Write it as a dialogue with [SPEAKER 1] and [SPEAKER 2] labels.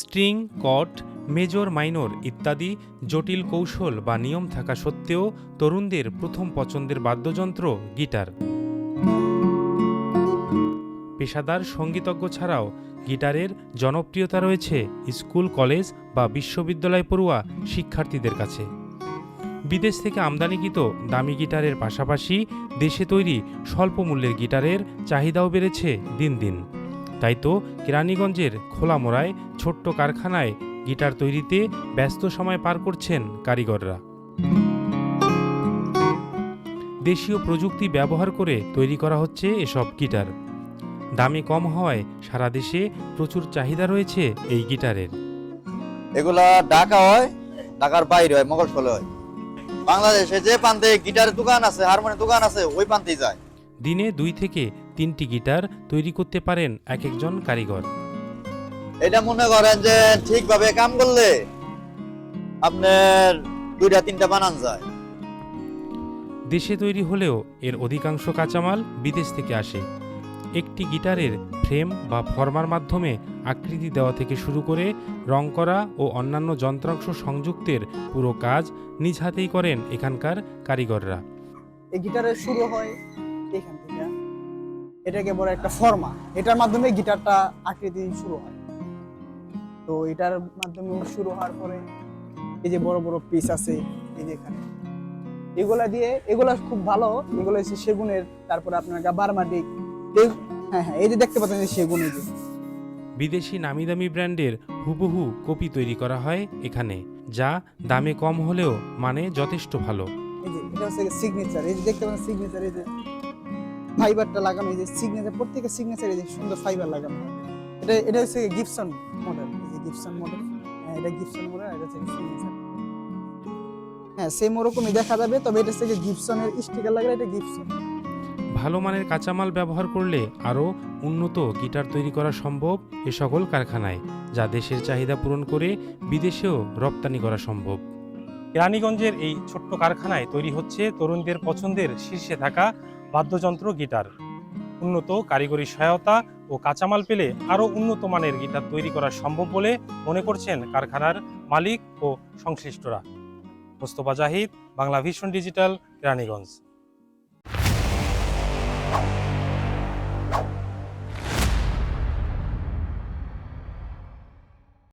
[SPEAKER 1] String, কট, major, minor ইত্যাদি জটিল কৌশল বা নিয়ম থাকা সত্ত্বেও তরুণদের প্রথম পছন্দের বাদ্যযন্ত্র গিটার। পেশাদার সঙ্গীতজ্ঞ ছাড়াও গিটারের জনপ্রিয়তা রয়েছে স্কুল, কলেজ বা বিশ্ববিদ্যালয় পড়ুয়া শিক্ষার্থীদের কাছে। বিদেশ থেকে আমদানিকৃত দামি গিটারের পাশাপাশি দেশে তৈরি স্বল্প মূল্যের গিটারের চাহিদাও বেড়েছে দিন দিন। তাই তো কেরানীগঞ্জের খোলামোড়ায় ছোট্ট কারখানায় গিটার তৈরিতে ব্যস্ত সময় পার করছেন কারিগররা। দেশীয় প্রযুক্তি ব্যবহার করে তৈরি করা হচ্ছে এসব গিটার। দামে কম হওয়ায় সারা দেশে প্রচুর চাহিদা রয়েছে এই গিটারের।
[SPEAKER 2] এগুলা ঢাকা হয় ঢাকার বাইরে হয় মোগলফলে হয়। বাংলাদেশে যে প্রান্তে গিটারের দোকান আছে হারমোনিয়াম দোকান আছে ওই প্রান্তেই যায়।
[SPEAKER 1] দিনে দুই থেকে তিনটি গিটার তৈরি করতে পারেন এক একজন কারিগর।
[SPEAKER 2] এটা মনে করেন যে ঠিকভাবে কাম করলে আপনার দুইটা তিনটা বানান যায়।
[SPEAKER 1] দেশে তৈরি হলেও এর অধিকাংশ কাঁচামাল বিদেশ থেকে আসে। একটি গিটারের ফ্রেম বা ফর্মার মাধ্যমে আকৃতি দেওয়া থেকে শুরু করে রং করা ও অন্যান্য যন্ত্রাংশ সংযুক্তের পুরো কাজ নিজ হাতেই করেন এখানকার কারিগররা।
[SPEAKER 3] এই গিটারের শুরু হয় এখান থেকে। এটাকে বড় একটা ফর্মা। এটার মাধ্যমে গিটারটা আকৃতি শুরু হয়। তো এটার মাধ্যমে শুরু হওয়ার পরে এই যে বড় বড় পিস আছে এই যে এখানে। এগুলা দিয়ে এগুলা খুব ভালো। এগুলো হচ্ছে সেগুনের তারপরে আপনার বারমাটিক হ্যাঁ হ্যাঁ এই যে দেখতে পাচ্ছেন যে সেগুন এই যে।
[SPEAKER 1] বিদেশি নামি দামি ব্র্যান্ডের হুবহু কপি তৈরি করা হয় এখানে যা দামে কম হলেও মানে যথেষ্ট ভালো।
[SPEAKER 3] এই যে এটা হচ্ছে সিগনেচার এই যে দেখতে পাচ্ছেন সিগনেচার এই যে ফাইবারটা লাগানো এই যে সিগনেচার প্রত্যেকের সিগনেচার এই যে সুন্দর ফাইবার লাগানো। এটা এটা হচ্ছে গিপসন মডেল গিপসন মডেল হ্যাঁ এটা গিপসন মডেল এটা হচ্ছে সিগনেচার হ্যাঁ সেম ওরকমই দেখা যাবে তবে এটা হচ্ছে গিপসনের স্টিকার লাগালে এটা গিপসন
[SPEAKER 1] ভালো মানের কাঁচামাল ব্যবহার করলে আরও উন্নত গিটার তৈরি করা সম্ভব এ সকল কারখানায় যা দেশের চাহিদা পূরণ করে বিদেশেও রপ্তানি করা সম্ভব। রানীগঞ্জের এই ছোট্ট কারখানায় তৈরি হচ্ছে তরুণদের পছন্দের শীর্ষে থাকা বাদ্যযন্ত্র গিটার। উন্নত কারিগরি সহায়তা ও কাঁচামাল পেলে আরও উন্নত মানের গিটার তৈরি করা সম্ভব বলে মনে করছেন কারখানার মালিক ও সংশ্লিষ্টরা। Mostafa Zahid, Bangla vision digital, Raniganj.